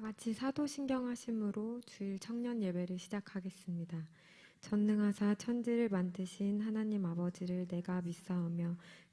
다 같이 사도신경 하심으로 주일 청년 예배를 시작하겠습니다. 전능하사 천지를 만드신 하나님 아버지를 내가 믿사오며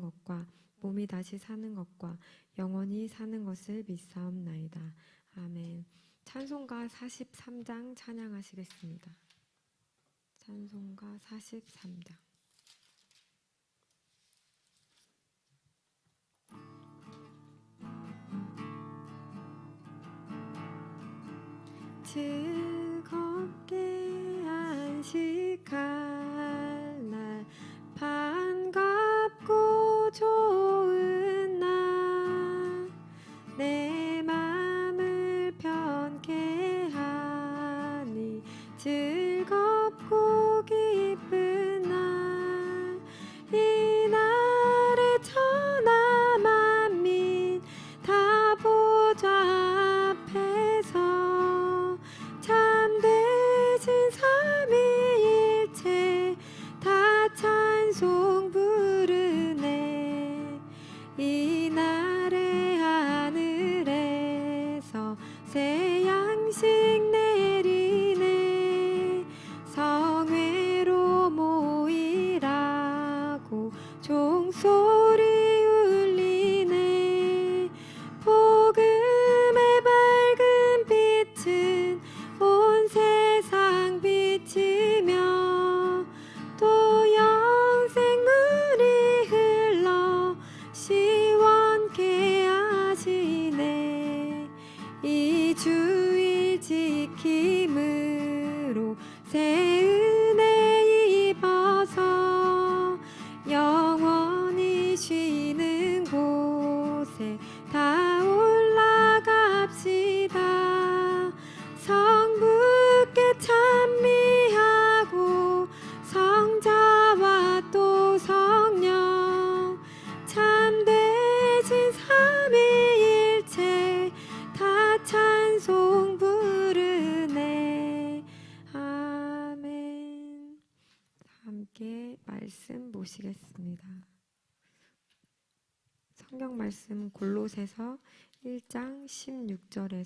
것과 몸이 다시 사는 것과 영원히 사는 것을 믿사옵나이다. 아멘. 찬송가 43장 찬양하시겠습니다. 찬송가 43장. 즐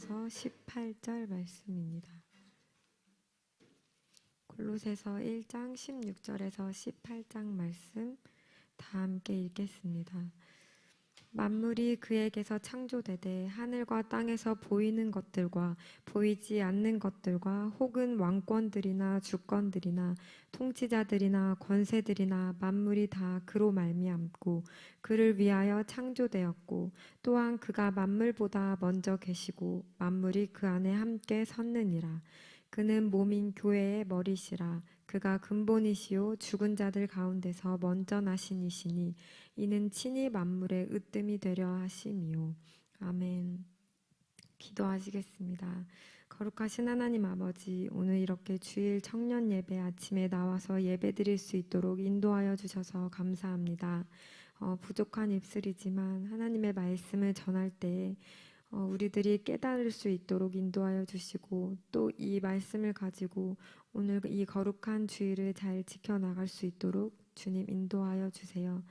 16절에서 18절 말씀입니다. 골로새서 1장 16절에서 18장 말씀 다 함께 읽겠습니다. 만물이 그에게서 창조되되 하늘과 땅에서 보이는 것들과 보이지 않는 것들과 혹은 왕권들이나 주권들이나 통치자들이나 권세들이나 만물이 다 그로 말미암고 그를 위하여 창조되었고 또한 그가 만물보다 먼저 계시고 만물이 그 안에 함께 섰느니라. 그는 몸인 교회의 머리시라 그가 근본이시요 죽은 자들 가운데서 먼저 나신 이시니 이는 친히 만물의 으뜸이 되려 하심이요. 아멘. 기도하시겠습니다. 거룩하신 하나님 아버지, 오늘 이렇게 주일 청년 예배 아침에 나와서 예배 드릴 수 있도록 인도하여 주셔서 감사합니다. 어, 부족한 입술이지만 하나님의 말씀을 전할 때 어, 우리들이 깨달을 수 있도록 인도하여 주시고 또 이 말씀을 가지고 오늘 이 거룩한 주일을 잘 지켜나갈 수 있도록 주님 인도하여 주세요.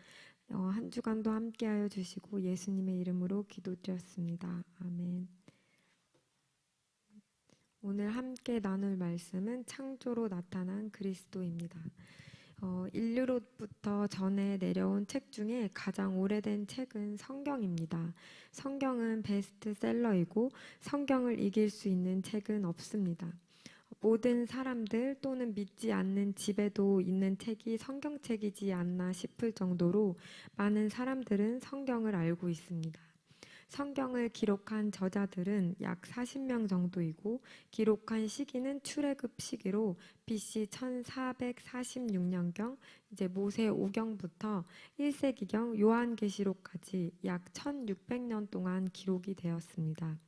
어, 한 주간도 함께하여 주시고 예수님의 이름으로 기도드렸습니다. 아멘. 오늘 함께 나눌 말씀은 창조로 나타난 그리스도입니다. 어, 인류로부터 전해 내려온 책 중에 가장 오래된 책은 성경입니다. 성경은 베스트셀러이고 성경을 이길 수 있는 책은 없습니다. 모든 사람들 또는 믿지 않는 집에도 있는 책이 성경책이지 않나 싶을 정도로 많은 사람들은 성경을 알고 있습니다. 성경을 기록한 저자들은 약 40명 정도이고 기록한 시기는 출애굽 시기로 BC 1446년경 이제 모세 5경부터 1세기경 요한계시록까지 약 1600년 동안 기록이 되었습니다.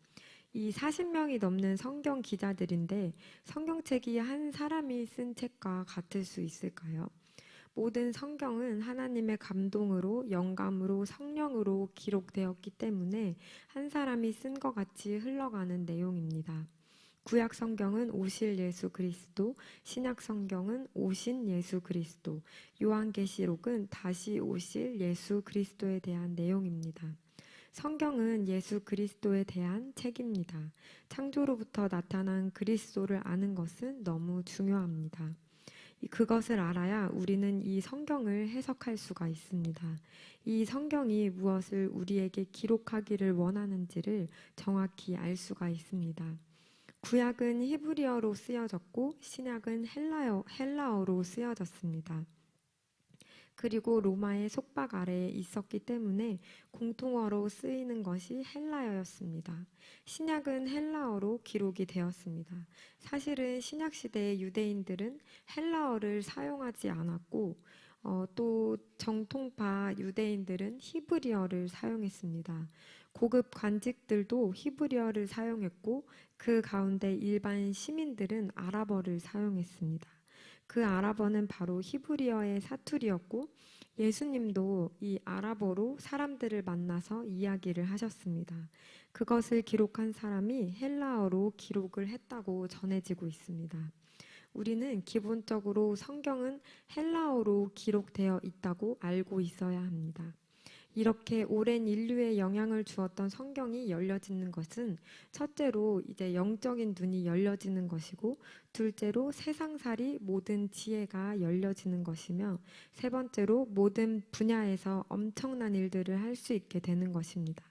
이 40명이 넘는 성경 기자들인데 성경책이 한 사람이 쓴 책과 같을 수 있을까요? 모든 성경은 하나님의 감동으로 영감으로 성령으로 기록되었기 때문에 한 사람이 쓴 것 같이 흘러가는 내용입니다. 구약 성경은 오실 예수 그리스도, 신약 성경은 오신 예수 그리스도, 요한계시록은 다시 오실 예수 그리스도에 대한 내용입니다. 성경은 예수 그리스도에 대한 책입니다. 창조로부터 나타난 그리스도를 아는 것은 너무 중요합니다. 그것을 알아야 우리는 이 성경을 해석할 수가 있습니다. 이 성경이 무엇을 우리에게 기록하기를 원하는지를 정확히 알 수가 있습니다. 구약은 히브리어로 쓰여졌고 신약은 헬라어, 헬라어로 쓰여졌습니다. 그리고 로마의 속박 아래에 있었기 때문에 공통어로 쓰이는 것이 헬라어였습니다. 신약은 헬라어로 기록이 되었습니다. 사실은 신약 시대의 유대인들은 헬라어를 사용하지 않았고 어, 또 정통파 유대인들은 히브리어를 사용했습니다. 고급 관직들도 히브리어를 사용했고 그 가운데 일반 시민들은 아랍어를 사용했습니다. 그 아랍어는 바로 히브리어의 사투리였고 예수님도 이 아랍어로 사람들을 만나서 이야기를 하셨습니다. 그것을 기록한 사람이 헬라어로 기록을 했다고 전해지고 있습니다. 우리는 기본적으로 성경은 헬라어로 기록되어 있다고 알고 있어야 합니다. 이렇게 오랜 인류에 영향을 주었던 성경이 열려지는 것은 첫째로 이제 영적인 눈이 열려지는 것이고 둘째로 세상살이 모든 지혜가 열려지는 것이며 세 번째로 모든 분야에서 엄청난 일들을 할 수 있게 되는 것입니다.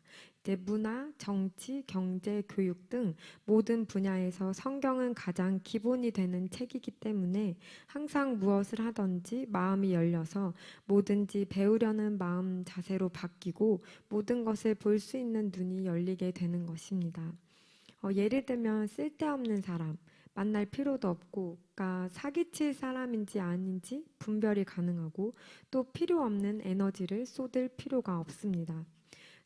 이제 문화, 정치, 경제, 교육 등 모든 분야에서 성경은 가장 기본이 되는 책이기 때문에 항상 무엇을 하든지 마음이 열려서 뭐든지 배우려는 마음 자세로 바뀌고 모든 것을 볼 수 있는 눈이 열리게 되는 것입니다. 어, 예를 들면 쓸데없는 사람, 만날 필요도 없고, 그러니까 사기칠 사람인지 아닌지 분별이 가능하고 또 필요 없는 에너지를 쏟을 필요가 없습니다.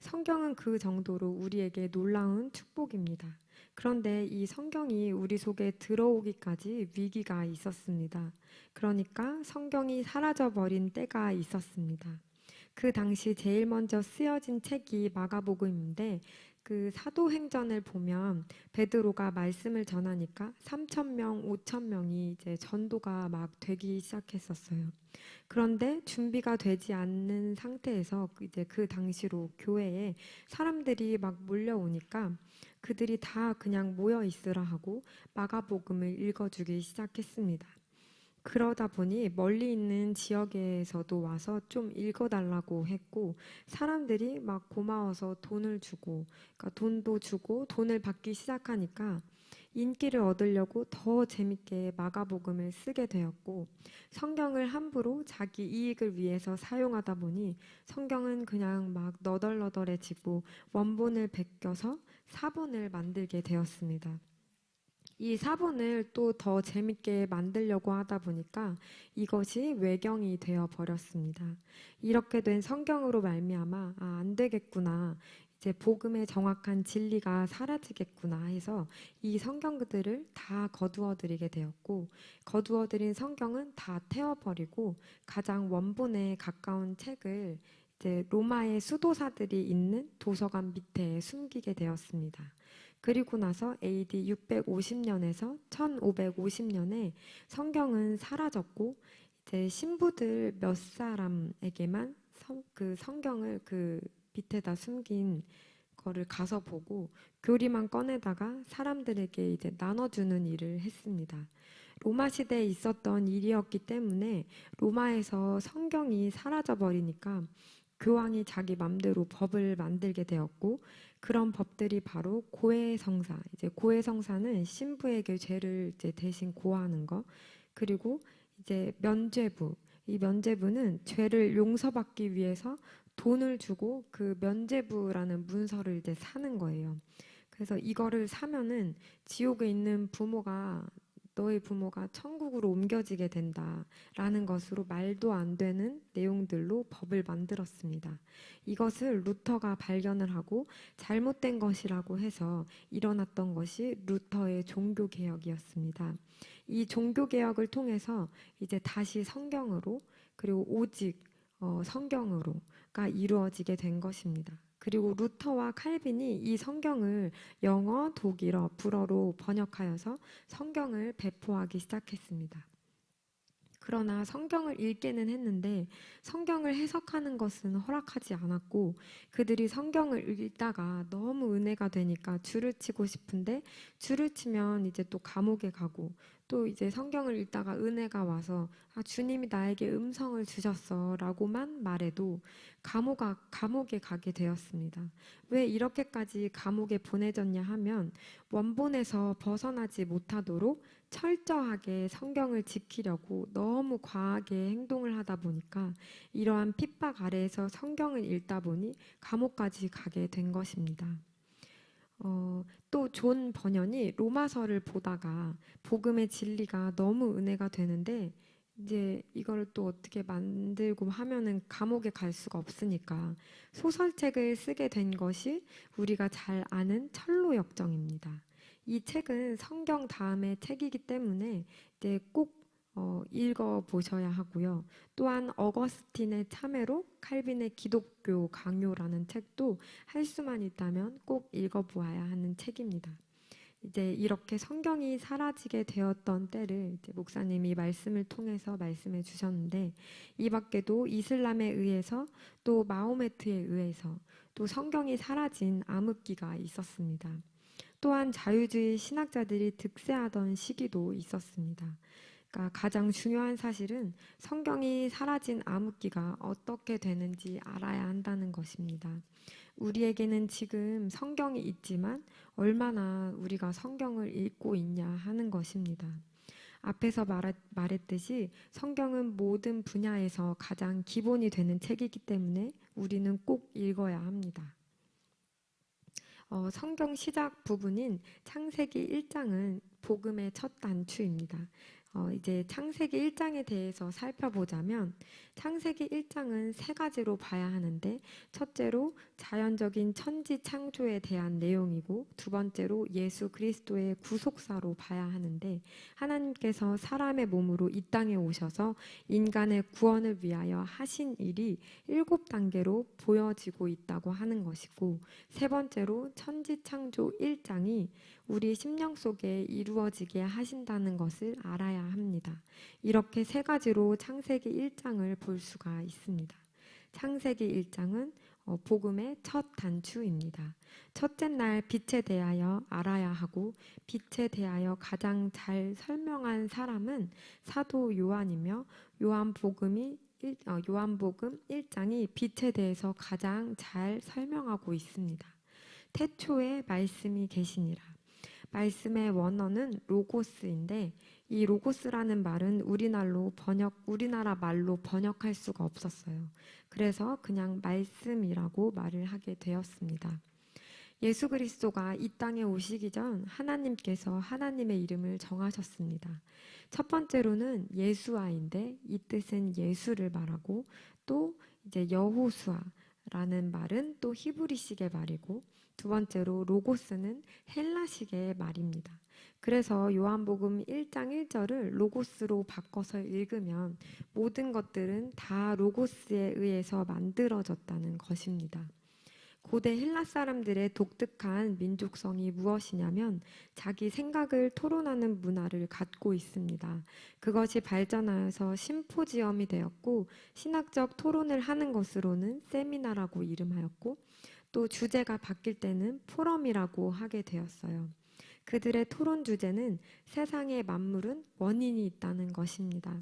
성경은 그 정도로 우리에게 놀라운 축복입니다. 그런데 이 성경이 우리 속에 들어오기까지 위기가 있었습니다. 그러니까 성경이 사라져버린 때가 있었습니다. 그 당시 제일 먼저 쓰여진 책이 마가복음인데 그 사도행전을 보면 베드로가 말씀을 전하니까 3천 명, 5천 명이 이제 전도가 막 되기 시작했었어요. 그런데 준비가 되지 않는 상태에서 이제 그 당시로 교회에 사람들이 막 몰려오니까 그들이 다 그냥 모여 있으라 하고 마가복음을 읽어주기 시작했습니다. 그러다 보니 멀리 있는 지역에서도 와서 좀 읽어달라고 했고 사람들이 막 고마워서 돈을 주고 그러니까 돈도 주고 돈을 받기 시작하니까 인기를 얻으려고 더 재밌게 마가복음을 쓰게 되었고 성경을 함부로 자기 이익을 위해서 사용하다 보니 성경은 그냥 막 너덜너덜해지고 원본을 베껴서 사본을 만들게 되었습니다. 이 사본을 또 더 재밌게 만들려고 하다 보니까 이것이 외경이 되어 버렸습니다. 이렇게 된 성경으로 말미암아 아, 안 되겠구나. 이제 복음의 정확한 진리가 사라지겠구나 해서 이 성경들을 다 거두어들이게 되었고 거두어들인 성경은 다 태워버리고 가장 원본에 가까운 책을 이제 로마의 수도사들이 있는 도서관 밑에 숨기게 되었습니다. 그리고 나서 AD 650년에서 1550년에 성경은 사라졌고 이제 신부들 몇 사람에게만 성, 그 성경을 그 밑에다 숨긴 거를 가서 보고 교리만 꺼내다가 사람들에게 이제 나눠주는 일을 했습니다. 로마 시대에 있었던 일이었기 때문에 로마에서 성경이 사라져 버리니까 교황이 자기 맘대로 법을 만들게 되었고 그런 법들이 바로 고해성사. 이제 고해성사는 신부에게 죄를 이제 대신 고하는 거. 그리고 이제 면죄부. 이 면죄부는 죄를 용서받기 위해서 돈을 주고 그 면죄부라는 문서를 이제 사는 거예요. 그래서 이거를 사면은 지옥에 있는 부모가 너의 부모가 천국으로 옮겨지게 된다라는 것으로 말도 안 되는 내용들로 법을 만들었습니다. 이것을 루터가 발견을 하고 잘못된 것이라고 해서 일어났던 것이 루터의 종교 개혁이었습니다. 이 종교 개혁을 통해서 이제 다시 성경으로 그리고 오직 어, 성경으로가 이루어지게 된 것입니다. 그리고 루터와 칼빈이 이 성경을 영어, 독일어, 불어로 번역하여서 성경을 배포하기 시작했습니다. 그러나 성경을 읽게는 했는데 성경을 해석하는 것은 허락하지 않았고 그들이 성경을 읽다가 너무 은혜가 되니까 줄을 치고 싶은데 줄을 치면 이제 또 감옥에 가고 또 이제 성경을 읽다가 은혜가 와서 아, 주님이 나에게 음성을 주셨어라고만 말해도 감옥 감옥에 가게 되었습니다. 왜 이렇게까지 감옥에 보내졌냐 하면 원본에서 벗어나지 못하도록 철저하게 성경을 지키려고 너무 과하게 행동을 하다 보니까 이러한 핍박 아래에서 성경을 읽다 보니 감옥까지 가게 된 것입니다. 어, 또 존 번연이 로마서를 보다가 복음의 진리가 너무 은혜가 되는데 이제 이걸 또 어떻게 만들고 하면은 감옥에 갈 수가 없으니까 소설책을 쓰게 된 것이 우리가 잘 아는 철로 역정입니다. 이 책은 성경 다음의 책이기 때문에 이제 꼭 어, 읽어 보셔야 하고요. 또한 어거스틴의 참회로 칼빈의 기독교 강요라는 책도 할 수만 있다면 꼭 읽어 보아야 하는 책입니다. 이제 이렇게 성경이 사라지게 되었던 때를 목사님이 말씀을 통해서 말씀해 주셨는데 이 밖에도 이슬람에 의해서 또 마호메트에 의해서 또 성경이 사라진 암흑기가 있었습니다. 또한 자유주의 신학자들이 득세하던 시기도 있었습니다. 그러니까 가장 중요한 사실은 성경이 사라진 암흑기가 어떻게 되는지 알아야 한다는 것입니다. 우리에게는 지금 성경이 있지만 얼마나 우리가 성경을 읽고 있냐 하는 것입니다. 앞에서 말했듯이 성경은 모든 분야에서 가장 기본이 되는 책이기 때문에 우리는 꼭 읽어야 합니다. 어, 성경 시작 부분인 창세기 1장은 복음의 첫 단추입니다. 어, 이제 창세기 1장에 대해서 살펴보자면 창세기 1장은 세 가지로 봐야 하는데 첫째로 자연적인 천지 창조에 대한 내용이고 두 번째로 예수 그리스도의 구속사로 봐야 하는데 하나님께서 사람의 몸으로 이 땅에 오셔서 인간의 구원을 위하여 하신 일이 일곱 단계로 보여지고 있다고 하는 것이고 세 번째로 천지 창조 1장이 우리 심령 속에 이루어지게 하신다는 것을 알아야 합니다. 이렇게 세 가지로 창세기 1장을 볼 수가 있습니다. 창세기 1장은 어, 복음의 첫 단추입니다. 첫째 날 빛에 대하여 알아야 하고 빛에 대하여 가장 잘 설명한 사람은 사도 요한이며 요한복음이 어, 요한복음 1장이 빛에 대해서 가장 잘 설명하고 있습니다. 태초에 말씀이 계시니라. 말씀의 원어는 로고스인데 이 로고스라는 말은 우리나라로 번역 우리나라 말로 번역할 수가 없었어요. 그래서 그냥 말씀이라고 말을 하게 되었습니다. 예수 그리스도가 이 땅에 오시기 전 하나님께서 하나님의 이름을 정하셨습니다. 첫 번째로는 예수아인데 이 뜻은 예수를 말하고 또 이제 여호수아라는 말은 또 히브리식의 말이고 두 번째로 로고스는 헬라식의 말입니다. 그래서 요한복음 1장 1절을 로고스로 바꿔서 읽으면 모든 것들은 다 로고스에 의해서 만들어졌다는 것입니다. 고대 헬라 사람들의 독특한 민족성이 무엇이냐면 자기 생각을 토론하는 문화를 갖고 있습니다. 그것이 발전하여서 심포지엄이 되었고 신학적 토론을 하는 것으로는 세미나라고 이름하였고 또 주제가 바뀔 때는 포럼이라고 하게 되었어요. 그들의 토론 주제는 세상의 만물은 원인이 있다는 것입니다.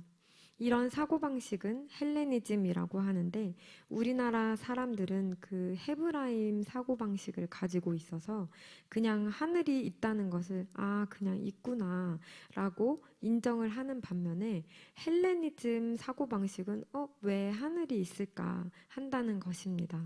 이런 사고방식은 헬레니즘이라고 하는데 우리나라 사람들은 그 헤브라임 사고방식을 가지고 있어서 그냥 하늘이 있다는 것을 아, 그냥 있구나 라고 인정을 하는 반면에 헬레니즘 사고방식은 어, 왜 하늘이 있을까 한다는 것입니다.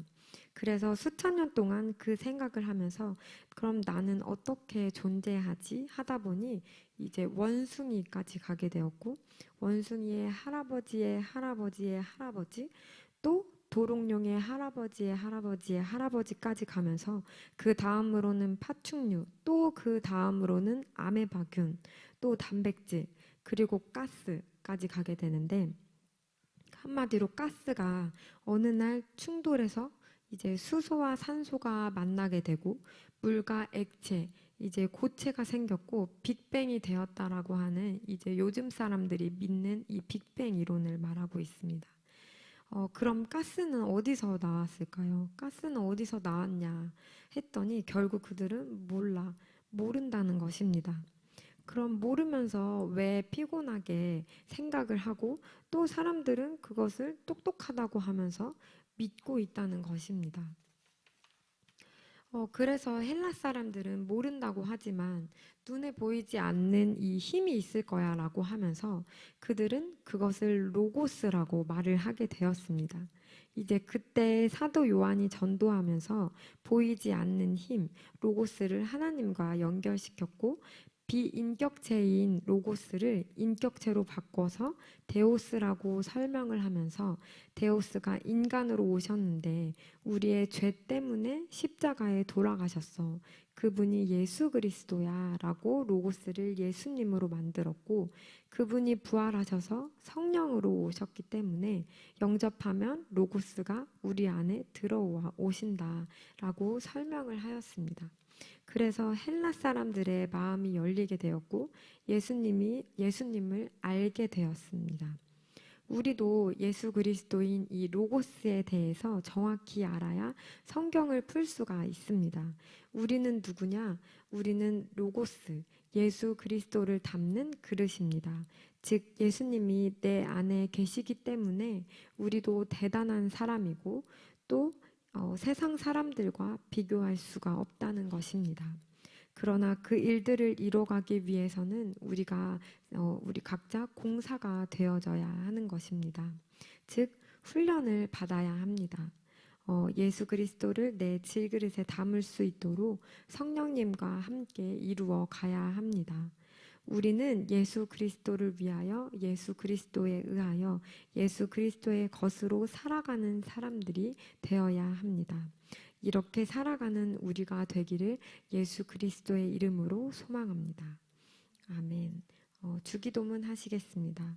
그래서 수천 년 동안 그 생각을 하면서 그럼 나는 어떻게 존재하지? 하다 보니 이제 원숭이까지 가게 되었고 원숭이의 할아버지의 할아버지의 할아버지 또 도롱뇽의 할아버지의 할아버지의 할아버지까지 가면서 그 다음으로는 파충류 또 그 다음으로는 아메바균 또 단백질 그리고 가스까지 가게 되는데 한마디로 가스가 어느 날 충돌해서 이제 수소와 산소가 만나게 되고 물과 액체 이제 고체가 생겼고 빅뱅이 되었다라고 하는 이제 요즘 사람들이 믿는 이 빅뱅 이론을 말하고 있습니다. 어, 그럼 가스는 어디서 나왔을까요? 가스는 어디서 나왔냐 했더니 결국 그들은 몰라 모른다는 것입니다. 그럼 모르면서 왜 피곤하게 생각을 하고 또 사람들은 그것을 똑똑하다고 하면서 믿고 있다는 것입니다. 어, 그래서 헬라 사람들은 모른다고 하지만 눈에 보이지 않는 이 힘이 있을 거야 라고 하면서 그들은 그것을 로고스라고 말을 하게 되었습니다. 이제 그때 사도 요한이 전도하면서 보이지 않는 힘, 로고스를 하나님과 연결시켰고 비인격체인 로고스를 인격체로 바꿔서 데오스라고 설명을 하면서 데오스가 인간으로 오셨는데 우리의 죄 때문에 십자가에 돌아가셨어. 그분이 예수 그리스도야 라고 로고스를 예수님으로 만들었고 그분이 부활하셔서 성령으로 오셨기 때문에 영접하면 로고스가 우리 안에 들어와 오신다 라고 설명을 하였습니다. 그래서 헬라 사람들의 마음이 열리게 되었고 예수님이 예수님을 알게 되었습니다. 우리도 예수 그리스도인 이 로고스에 대해서 정확히 알아야 성경을 풀 수가 있습니다. 우리는 누구냐? 우리는 로고스, 예수 그리스도를 담는 그릇입니다. 즉, 예수님이 내 안에 계시기 때문에 우리도 대단한 사람이고 또 어, 세상 사람들과 비교할 수가 없다는 것입니다. 그러나 그 일들을 이뤄가기 위해서는 우리가 어, 우리 각자 공사가 되어져야 하는 것입니다. 즉 훈련을 받아야 합니다. 어, 예수 그리스도를 내 질그릇에 담을 수 있도록 성령님과 함께 이루어 가야 합니다. 우리는 예수 그리스도를 위하여 예수 그리스도에 의하여 예수 그리스도의 것으로 살아가는 사람들이 되어야 합니다. 이렇게 살아가는 우리가 되기를 예수 그리스도의 이름으로 소망합니다. 아멘. 어, 주기도문 하시겠습니다.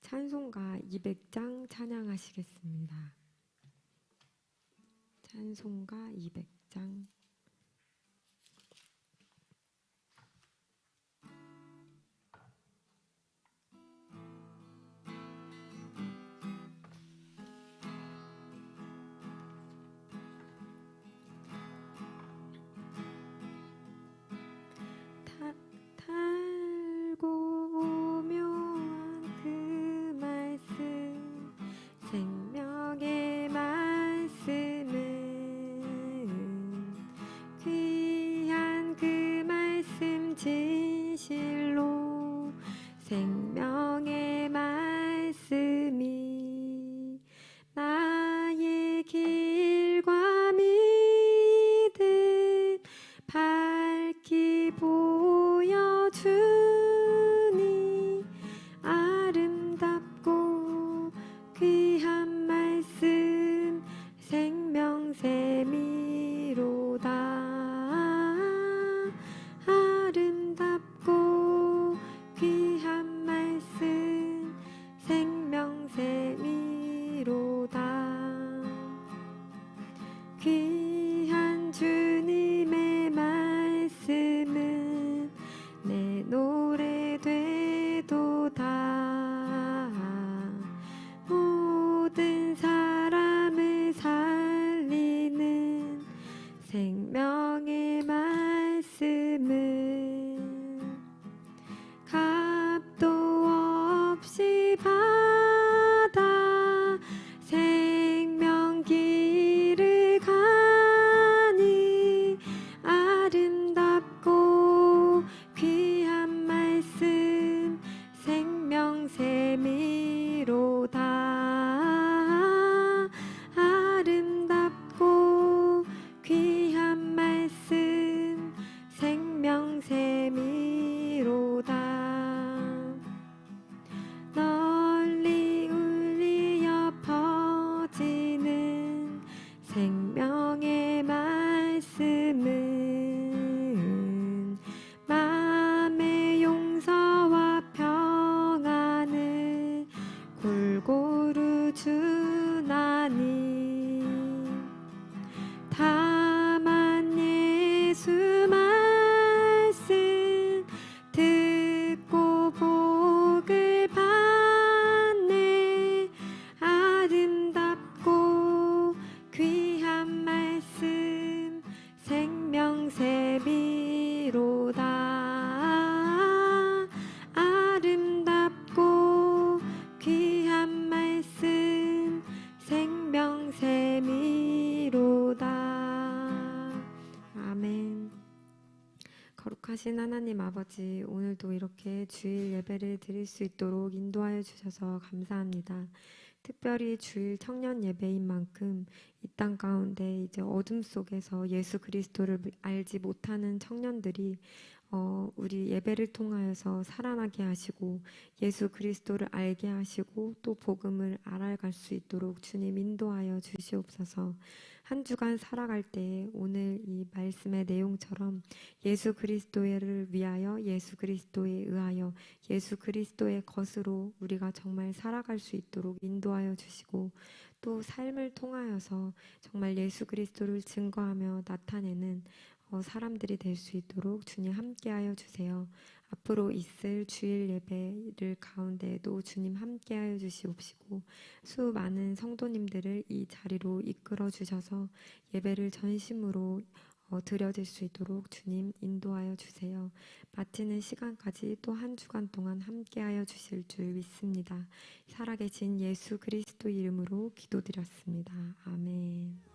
찬송가 200장 찬양하시겠습니다. 찬송가 200장 거룩하신 하나님 아버지 오늘도 이렇게 주일 예배를 드릴 수 있도록 인도하여 주셔서 감사합니다. 특별히 주일 청년 예배인 만큼 이 땅 가운데 이제 어둠 속에서 예수 그리스도를 알지 못하는 청년들이 어, 우리 예배를 통하여서 살아나게 하시고 예수 그리스도를 알게 하시고 또 복음을 알아갈 수 있도록 주님 인도하여 주시옵소서. 한 주간 살아갈 때 오늘 이 말씀의 내용처럼 예수 그리스도를 위하여 예수 그리스도에 의하여 예수 그리스도의 것으로 우리가 정말 살아갈 수 있도록 인도하여 주시고 또 삶을 통하여서 정말 예수 그리스도를 증거하며 나타내는 어, 사람들이 될 수 있도록 주님 함께하여 주세요. 앞으로 있을 주일 예배를 가운데에도 주님 함께하여 주시옵시고 수많은 성도님들을 이 자리로 이끌어 주셔서 예배를 전심으로 어, 드려질 수 있도록 주님 인도하여 주세요. 마치는 시간까지 또 한 주간 동안 함께하여 주실 줄 믿습니다. 살아계신 예수 그리스도 이름으로 기도드렸습니다. 아멘.